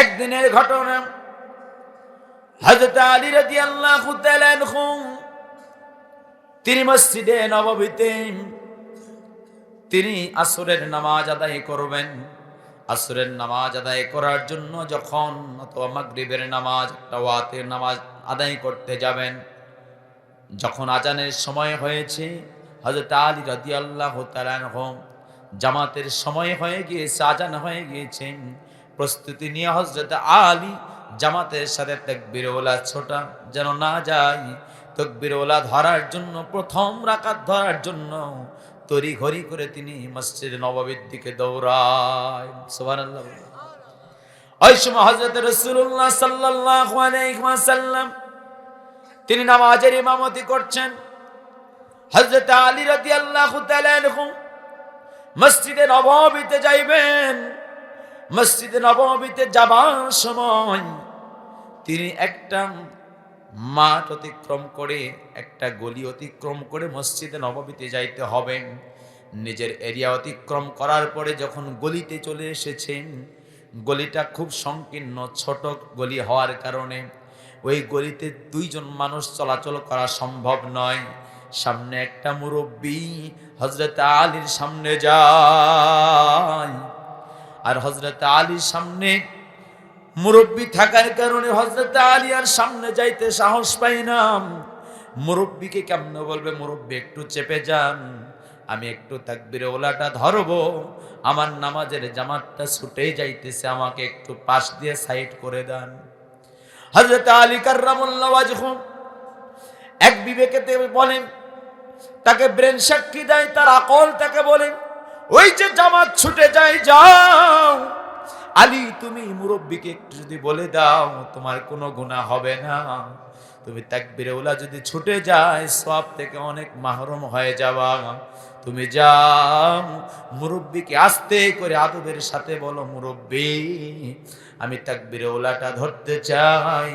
একদিনের ঘটনা। হজরত আলী রাজি আল্লাহ তিনি মসজিদে নববীতে তিনি আসরের নামাজ আদায় করবেন। আসরের নামাজ আদায় করার জন্য যখন অথবা মাগরিবের নামাজ, একটা নামাজ আদায় করতে যাবেন, যখন আজানের সময় হয়েছে হজরত আলী রাজি আল্লাহ জামাতের সময় হয়ে গিয়েছে, আজান হয়ে গিয়েছে প্রস্তুতি নিয়ে হজরত আলী জামাতের সাথে তকবিরওয়ালা ছোটা যেন না যায়। তকবিরওয়ালা ধরার জন্য, প্রথম রাকাত ধরার জন্য তরি ঘড়ি করে তিনি মসজিদ নবাবের দিকে দৌড়ায়। সুবহানাল্লাহ। ওই সময় হজরত রসুল্লাহ ওয়াসাল্লাম তিনি নামাজের ইমামতি করছেন। হজরত আলী তাআলা আনহু মসজিদে নববীতে যাইবেন। মসজিদে নববীতে যাবার সময় তিনি একটা মাঠ অতিক্রম করে, একটা গলি অতিক্রম করে মসজিদে নবমীতে যাইতে হবে নিজের এরিয়া অতিক্রম করার পরে যখন গলিতে চলে এসেছেন, গলিটা খুব সংকীর্ণ, ছোট গলি হওয়ার কারণে ওই গলিতে দুইজন মানুষ চলাচল করা সম্ভব নয়। সামনে একটা মুরব্বী হজরত আলীর সামনে যায়। আর হজরত আলীর সামনে মুরব্বী থাকার কারণে হজরত আলী আর সামনে যাইতে সাহস পাই না। মুরব্বীকে কেমন বলবে, মুরব্বী, একটু চেপে যান, আমি একটু তাকবিরে ওলাটা ধরবো। আমার নামাজের জামাতটা ছুটেই যাইতেছে, আমাকে একটু পাশ দিয়ে সাইড করে দেন। হজরত আলী কার্রামুল্লাহ এক বিবেকেতে বলেন, তাকে ব্রেন সাক্ষী দেয়, তার আকল তাকে বলেন। ওই যে জামাত ছুটে যায়, যাও। আলী, তুমি মুরব্বীকে একটু যদি বলে দাও, তোমার কোনো গুণা হবে না। তুমি তাকবিরে ওলা যদি ছুটে যায় সব থেকে অনেক মাহরম হয়ে যাওয়া তুমি যাও। মুরব্বীকে আস্তে করে আদবের সাথে বলো, মুরব্বী, আমি তাকবিরে ওলাটা ধরতে চাই।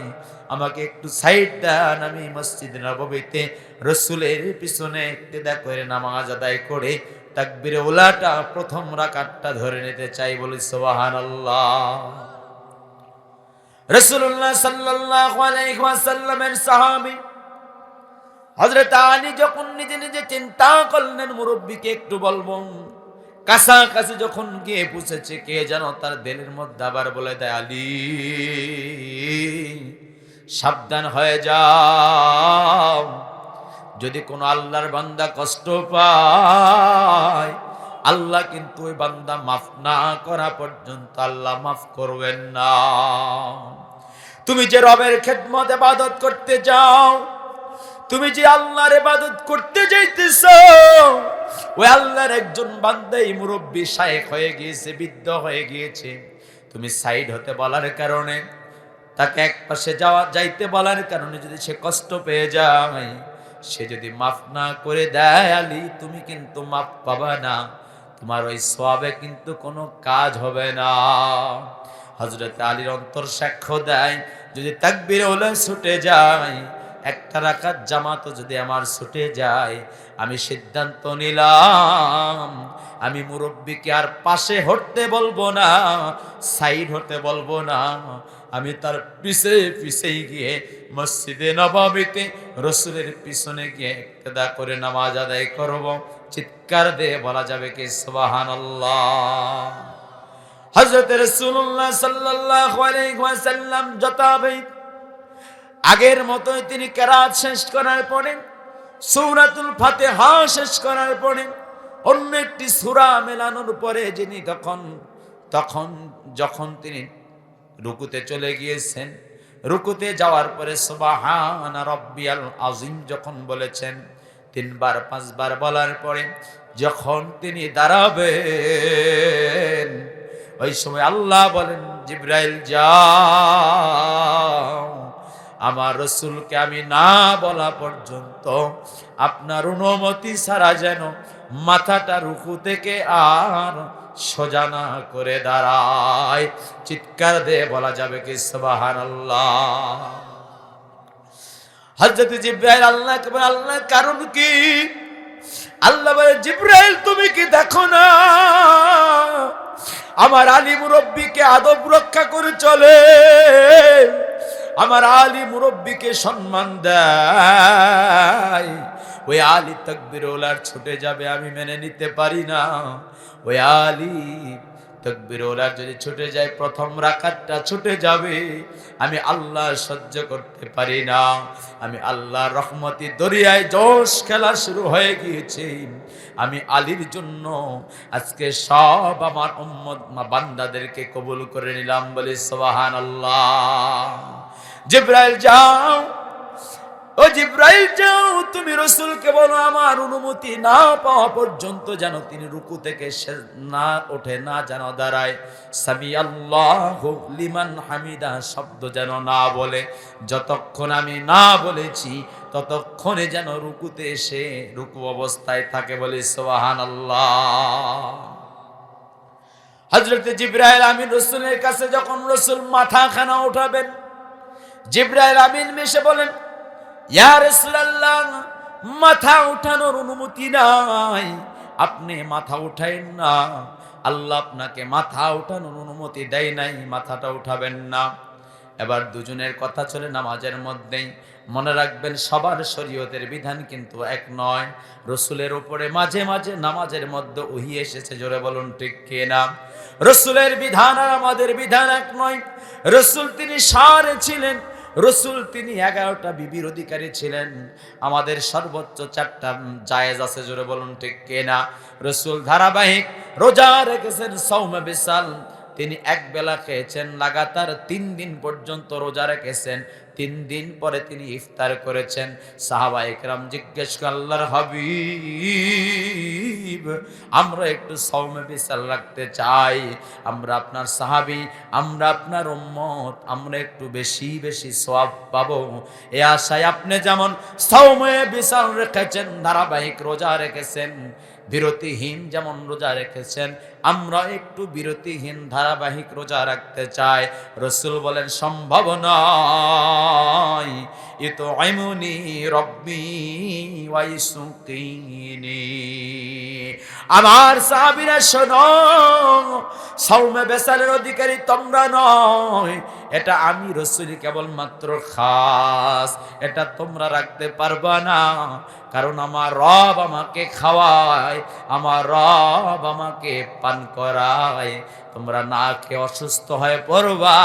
আমাকে একটু সাইড দেন, আমি মসজিদ নববীতে রসুলের পিছনে একটেদা করে নামাজ আদায় করে তাকবিরে ওলাটা প্রথম রাকাতটা ধরে নিতে চাই, বলি সোবাহান রসুল্লাহ সাল্লাল্লাহু আলাইহি ওয়াসাল্লামের সাহাবী হযরত আলী যখন নিজে নিজে চিন্তা করলেন, মুরব্বীকে একটু বলব, কাছাকাছি যখন গিয়ে পুষেছে কে যেন তার দিলের মধ্যে আবার বলে দেয়, আলী, সাবধান হয়ে যাও। যদি কোনো আল্লাহর বান্দা কষ্ট পায়, আল্লাহ কিন্তু ওই বান্দা মাফ না করা পর্যন্ত আল্লাহ মাফ করবেন না। তুমি যে রবের খেদমত এবাদত করতে যাও, তুমি যে আল্লাহর ইবাদত করতে যাইতেছ, ওই আল্লাহর একজন বান্দাই মুরব্বী শায়েক হয়ে গিয়েছে, বৃদ্ধ হয়ে গিয়েছে। তুমি সাইড হতে বলার কারণে, তাকে এক পাশে যাওয়া, যাইতে বলার কারণে যদি সে কষ্ট পেয়ে যায় সে যদি মাফ না করে দেয় আলী, তুমি কিন্তু মাফ পাবা না। তোমার ওই সবে কিন্তু কোনো কাজ হবে না। হজরত আলীর অন্তর সাক্ষ্য দেয়, যদি তাকবির ওলে ছুটে যায়, একটা রাখার জামাত যদি আমার ছুটে যায়, আমি সিদ্ধান্ত নিলাম, আমি মুরব্বীকে আর পাশে হটতে বলব না, সাইড হতে বলব না। আমি তার পিছে পিছেই গিয়ে মসজিদে নবাবিতে রসুলের পিছনে গিয়ে একতেদা করে নামাজ আদায় করব। চিৎকার দিয়ে বলা যাবে কি সুবাহান হজরত রসুল্লাহ সাল্লাহ আলাইসাল্লাম যথাবিত আগের মতোই তিনি কেরাত শেষ করার পরে, সৌরাতুল ফাতেহা শেষ করার পরে, অন্য একটি সুরা মেলানোর পরে যিনি তখন তখন যখন তিনি রুকুতে চলে গিয়েছেন। রুকুতে যাওয়ার পরে সুবাহান রব্বিয়াল আজিম যখন বলেছেন, তিনবার, পাঁচবার বলার পরে যখন তিনি দাঁড়াবেন, ওই সময় আল্লাহ বলেন, জিব্রাইল, যাও। আমার রসুলকে আমি না বলা পর্যন্ত আপনার অনুমতি ছাড়া যেন মাথাটা রুকু থেকে আর সোজানা করে দাঁড়ায়। চিৎকার দিয়ে বলা যাবে কি সবাহান আল্লাহ হজরত জিব্রাইল, আল্লাহ আল্লাহ কারণ কি? আল্লাহ বলে, জিব্রাইল, তুমি কি দেখো না? আমার আলী মুরব্বীকে আদব রক্ষা করে চলে। আমার আলী মুরব্বীকে সম্মান দেয়। ওই আলী তকবির ওলার ছুটে যাবে, আমি মেনে নিতে পারি না। ওই আলী তকবির ওলার যদি ছুটে যায়, প্রথম রাখাতটা ছুটে যাবে। আমি আল্লাহ সহ্য করতে পারি না। আমি আল্লাহ রহমতি দরিয়ায় জোশ খেলা শুরু হয়ে গিয়েছে। আমি আলীর জন্য আজকে সব আমার উম্মত বান্দাদেরকে কবুল করে নিলাম বলে সোহান আল্লাহ জিব্রাইল, যাও। ও জিব্রাইল, যাও, তুমি রসুলকে বলো, আমার অনুমতি না পাওয়া পর্যন্ত যেন তিনি রুকু থেকে না ওঠে, না যেন দাঁড়ায়। সামি আল্লাহ লিমান হামিদা, শব্দ যেন না বলে। যতক্ষণ আমি না বলেছি, ততক্ষণে যেন রুকুতে এসে রুকু অবস্থায় থাকে বলে সোহান আল্লাহ হজরত জিব্রাইল আমিন রসুলের কাছে যখন রসুল মাথা খানা উঠাবেন, জিব্রাইল আমিন মিশে বলেন মাথা উঠানোর অনুমতি নাই। আপনি মাথা উঠাইন না। আল্লাহ আপনাকে মাথা উঠানোর অনুমতি দেয় নাই, মাথাটা উঠাবেন না। এবার দুজনের কথা চলে নামাজের মধ্যেই। মনে রাখবেন, সবার শরীয়তের বিধান কিন্তু এক নয়। রসুলের উপরে মাঝে মাঝে নামাজের মধ্যে উহি এসেছে, জোরে বলুন ঠিক কে না রসুলের বিধান আর আমাদের বিধান এক নয়। রসুল তিনি সারে ছিলেন রসুল তিনি এগারোটা বিবির অধিকারী ছিলেন। আমাদের সর্বোচ্চ চারটা জায়েজ আছে, জোরে বলুন ঠিক কে না রসুল ধারাবাহিক রোজা রেখেছেন সৌমা বিশাল। তিনি এক বেলা খেয়েছেন, লাগাতার তিন দিন পর্যন্ত রোজা রেখেছেন। তিন দিন পরে তিনি ইফতার করেছেন। সাহাবা একরাম জিজ্ঞেস করে, আল্লাহর হাবিব আমরা একটু সৌমে বিশাল রাখতে চাই। আমরা আপনার সাহাবি আমরা আপনার উম্মত আমরা একটু বেশি বেশি সওয়াব পাবো। এ আশায় আপনি যেমন সৌমে বিশাল রেখেছেন ধারাবাহিক রোজা রেখেছেন বিরতিহীন যেমন রোজা রেখেছেন, আমরা একটু বিরতিহীন ধারাবাহিক রোজা রাখতে চাই। রসুল বলেন, সম্ভব নয়। এ তো রব্বি আমার সাহাবীরা শোনো সৌমে বেসালের অধিকারী তোমরা নয়। এটা আমি রসুলি কেবলমাত্র খাস, এটা তোমরা রাখতে পারবা না। কারণ আমার রব আমাকে খাওয়ায়, আমার রব আমাকে পান করায়। তোমরা না খেয়ে অসুস্থ হয়ে পড়বা,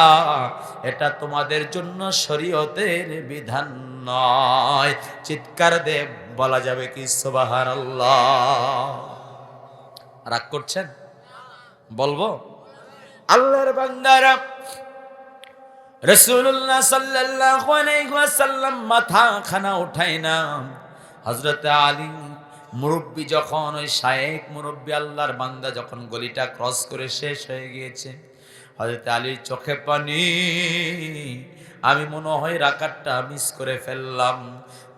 এটা তোমাদের জন্য শরীয়তের বিধান নয়। চিৎকার দে, বলা যাবে কি? সুবাহার রাগ করছেন? বলব? আল্লাহর বান্দারা রসুল্লাহ সাল্লাল্লাহু আলাইহি ওয়াসাল্লাম মাথা খানা উঠায় না। হযরত আলী মুরব্বী যখন, ওই শায়েক মুরব্বী আল্লাহর বান্দা যখন গলিটা ক্রস করে শেষ হয়ে গিয়েছে, হযরত আলীর চোখে পানি, আমি মনে হয় রাকাতটা মিস করে ফেললাম।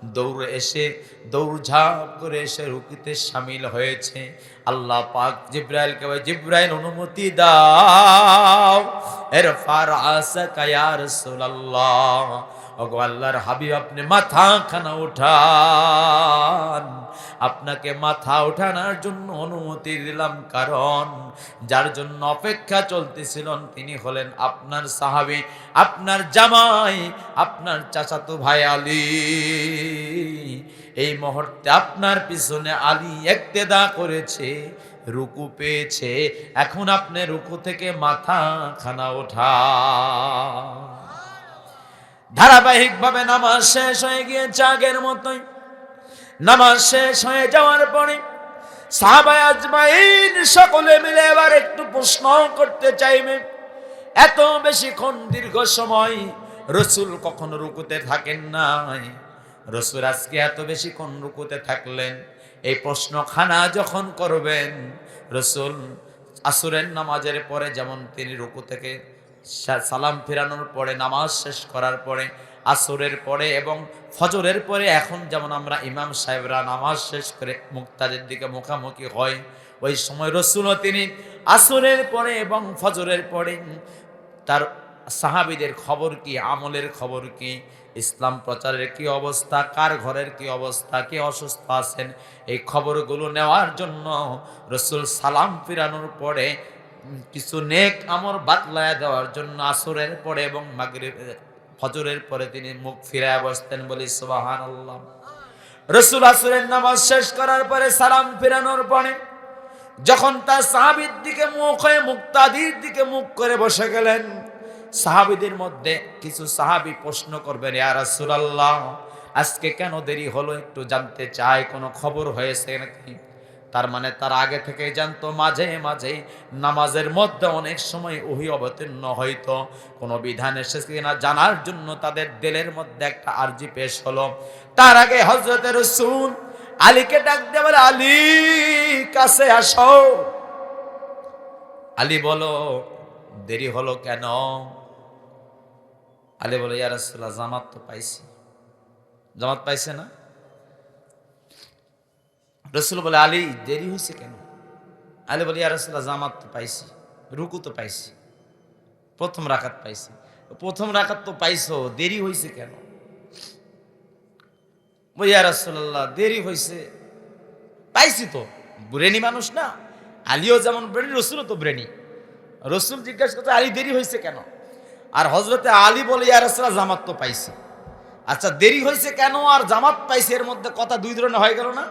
দৌড় এসে দৌড়ঝাঁপ করে এসে রুকিতে সামিল হয়েছে। আল্লাহ পাক জিব্রাইলকে বলে, জিব্রাইল, অনুমতি দাও। এর ফার আসা কায়া রাসূলুল্লাহ। ওগো আল্লাহর হাবিব, আপনি মাথা খানা উঠান। আপনাকে মাথা উঠানোর জন্য অনুমতি দিলাম। কারণ যার জন্য অপেক্ষা চলতেছিলেন তিনি হলেন আপনার সাহাবী, আপনার জামাই, আপনার চাচাতো ভাই আলী। এই মুহূর্তে আপনার পিছনে আলী একতেদা করেছে, রুকু পেয়েছে। এখন আপনি রুকু থেকে মাথা খানা ওঠা। ধারাবাহিকভাবে নামাজ শেষ হয়ে গিয়েছে আগের মতোই। নামাজ শেষ হয়ে যাওয়ার পরে সাহাবায় আজমাইন সকলে মিলে এবার একটু প্রশ্ন করতে চাইবে, এত বেশিক্ষণ দীর্ঘ সময় রসুল কখনো রুকুতে থাকেন নাই। রসুল আজকে এত বেশিক্ষণ রুকুতে থাকলেন, এই প্রশ্নখানা যখন করবেন, রসুল আসুরের নামাজের পরে যেমন তিনি রুকু থেকে সালাম ফেরানোর পরে, নামাজ শেষ করার পরে, আসরের পরে এবং ফজরের পরে এখন যেমন আমরা ইমাম সাহেবরা নামাজ শেষ করে মুক্তাদের দিকে মুখামুখি হয় ওই সময় রসুলও তিনি আসরের পরে এবং ফজরের পরে তার সাহাবিদের খবর কি, আমলের খবর কি, ইসলাম প্রচারের কি অবস্থা, কার ঘরের কি অবস্থা, কে অসুস্থ আছেন, এই খবরগুলো নেওয়ার জন্য রসুল সালাম ফিরানোর পরে কিছু নেক আমর বাতলায়া দেওয়ার জন্য আসরের পরে এবং মাগরিব ফজরের পরে তিনি মুখ ফিরায় বসতেন বলি সুবাহান আল্লাহ রসুল আসরের নামাজ শেষ করার পরে সালাম ফিরানোর পরে যখন তার সাহাবির দিকে মুখ হয়ে মুক্তাদির দিকে মুখ করে বসে গেলেন, সাহাবিদের মধ্যে কিছু সাহাবি প্রশ্ন করবেন রাসূলুল্লাহ, আজকে কেন দেরি হলো? একটু জানতে চাই, কোনো খবর হয়েছে নাকি? তার মানে তার আগে থেকে জানতো, মাঝে মাঝে নামাজের মধ্যে অনেক সময় ওহি অবতীর্ণ হইতো। কোনো বিধান এসেছে কিনা জানার জন্য তাদের দেলের মধ্যে একটা আর্জি পেশ হলো। তার আগে হজরতের রসুল আলীকে ডাক বলে, আলী, কাছে আসো। আলী বলো, দেরি হলো কেন? আলী বলে, ইয়া রাসূলুল্লাহ, জামাত তো পাইছি। জামাত পাইছে না? রসুল বলে, আলী, দেরি হয়েছে কেন? আলী বলে, ইয়া রাসূলুল্লাহ জামাত তো পাইছি, রুকু তো পাইছি, প্রথম রাকাত পাইছি। প্রথম রাকাত তো পাইছো, দেরি হয়েছে কেন? ইয়া রাসূলুল্লাহ, দেরি হয়েছে, পাইছি তো, ব্রেনি মানুষ না, আলীও যেমন ব্রেনি, রসুলও তো ব্রেনি। রসুল জিজ্ঞাসা করতে আলী, দেরি হয়েছে কেন? আর হজরতে আলী বলে, ইয়া রাসূলুল্লাহ, জামাত তো পাইছি। আচ্ছা দেরি হয়েছে কেন আর জামাত পাইছে, এর মধ্যে কথা দুই ধরনের হয়ে গেল না?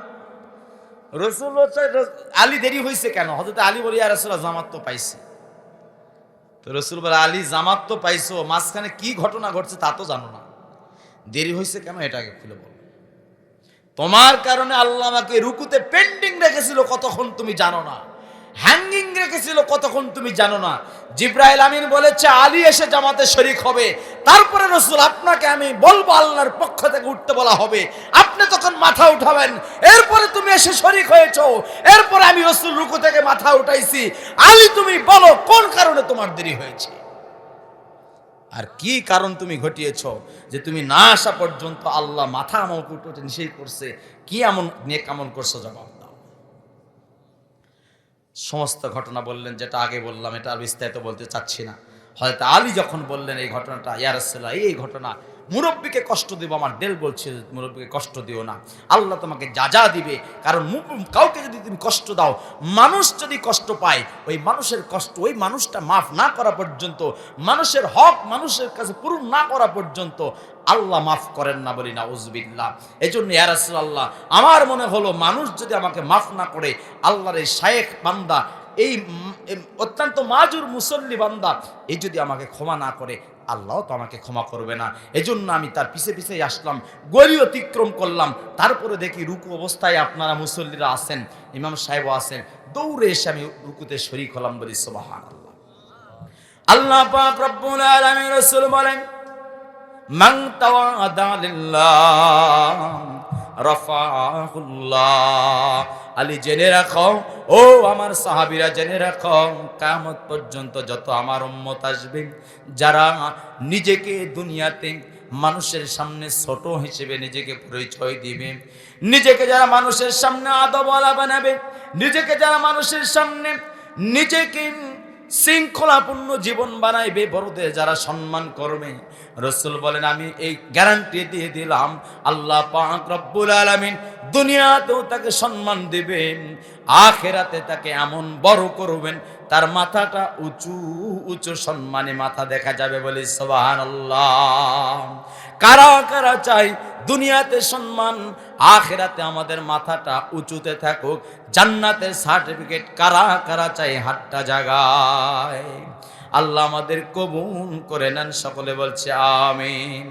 রসুল আলী দেরি হয়েছে কেন? হজরত আলী বলি আর রাসূলুল্লাহ, জামাত তো পাইছে। তো রসুল বলে, আলী, জামাত তো পাইছো, মাঝখানে কি ঘটনা ঘটছে তা তো জানো না। দেরি হয়েছে কেন? এটাকে খুলে বলো। তোমার কারণে আল্লাহ আমাকে রুকুতে পেন্ডিং রেখেছিল, কতক্ষণ তুমি জানো না। হ্যাঙ্গিং রেখেছিল কতক্ষণ তুমি জানো না? জিব্রাইল আমিন বলেছে, আলী এসে জামাতে শরিক হবে। তারপরে রসুল, আপনাকে আমি বলব আল্লাহর পক্ষ থেকে উঠতে বলা হবে। আপনি তখন মাথা উঠাবেন। এরপরে তুমি এসে শরিক হয়েছ। এরপরে আমি রসুল রুকু থেকে মাথা উঠাইছি। আলী, তুমি বলো, কোন কারণে তোমার দেরি হয়েছে? আর কি কারণ তুমি ঘটিয়েছ যে তুমি না আসা পর্যন্ত আল্লাহ মাথা আমল করতে নিষেধ করছে? কি এমন নেক আমল করছ জবাব? সমস্ত ঘটনা বললেন, যেটা আগে বললাম, এটা আর বিস্তারিত বলতে চাচ্ছি না। হয়তো আলী যখন বললেন এই ঘটনাটা ইয়ারসাল্লাহ এই ঘটনা মুরব্বীকে কষ্ট দিব, আমার ডেল বলছে, মুরব্বীকে কষ্ট দিও না। আল্লাহ তোমাকে যা যা দিবে, কারণ কাউকে যদি তুমি কষ্ট দাও, মানুষ যদি কষ্ট পায়, ওই মানুষের কষ্ট, ওই মানুষটা মাফ না করা পর্যন্ত, মানুষের হক মানুষের কাছে পূরণ না করা পর্যন্ত, আল্লাহ মাফ করেন না বলি না উজবিল্লাহ এই জন্য আল্লাহ আমার মনে হলো মানুষ যদি আমাকে মাফ না করে, আল্লাহর এই শায়েখ বান্দা এই অত্যন্ত মাজুর মুসল্লি বান্দা, এই যদি আমাকে ক্ষমা না করে, আল্লাহ তো আমাকে ক্ষমা করবে না। এজন্য আমি তার পিছে পিছে আসলাম, গলি অতিক্রম করলাম। তারপরে দেখি রুকু অবস্থায় আপনারা মুসল্লিরা আছেন, ইমাম সাহেবও আছেন। দৌড়ে এসে আমি রুকুতে শরিক হলাম বলি সোবাহান আল্লাহ বলেন রাফাহুল্লাহ আলী জেনে রাখো, ও আমার সাহাবীরা জেনে রাখো, কিয়ামত পর্যন্ত যত আমার উম্মত আসবে, যারা নিজেকে দুনিয়াতে মানুষের সামনে ছোট হিসেবে নিজেকে পরিচয় দিবে, নিজেকে যারা মানুষের সামনে আদবলা বানাবে, নিজেকে যারা মানুষের সামনে নিজেকে শৃঙ্খলাপূর্ণ জীবন বানাইবে, বড়দের যারা সম্মান করবে রসুল বলেন, আমি এই গ্যারান্টি দিয়ে দিলাম, আল্লাহ পাক রব্বুল আলামিন দুনিয়াতেও তাকে সম্মান দিবেন, আখেরাতে তাকে এমন বড় করবেন, তার মাথাটা উঁচু উঁচু সম্মানে মাথা দেখা যাবে বলে সোবাহান কারা কারা চাই দুনিয়াতে সম্মান, আখেরাতে আমাদের মাথাটা উঁচুতে থাকুক, জান্নাতের সার্টিফিকেট কারা কারা চাই হাতটা জাগায়। আল্লাহ আমাদের কবুল করে নেন। সকলে বলছে আমিন।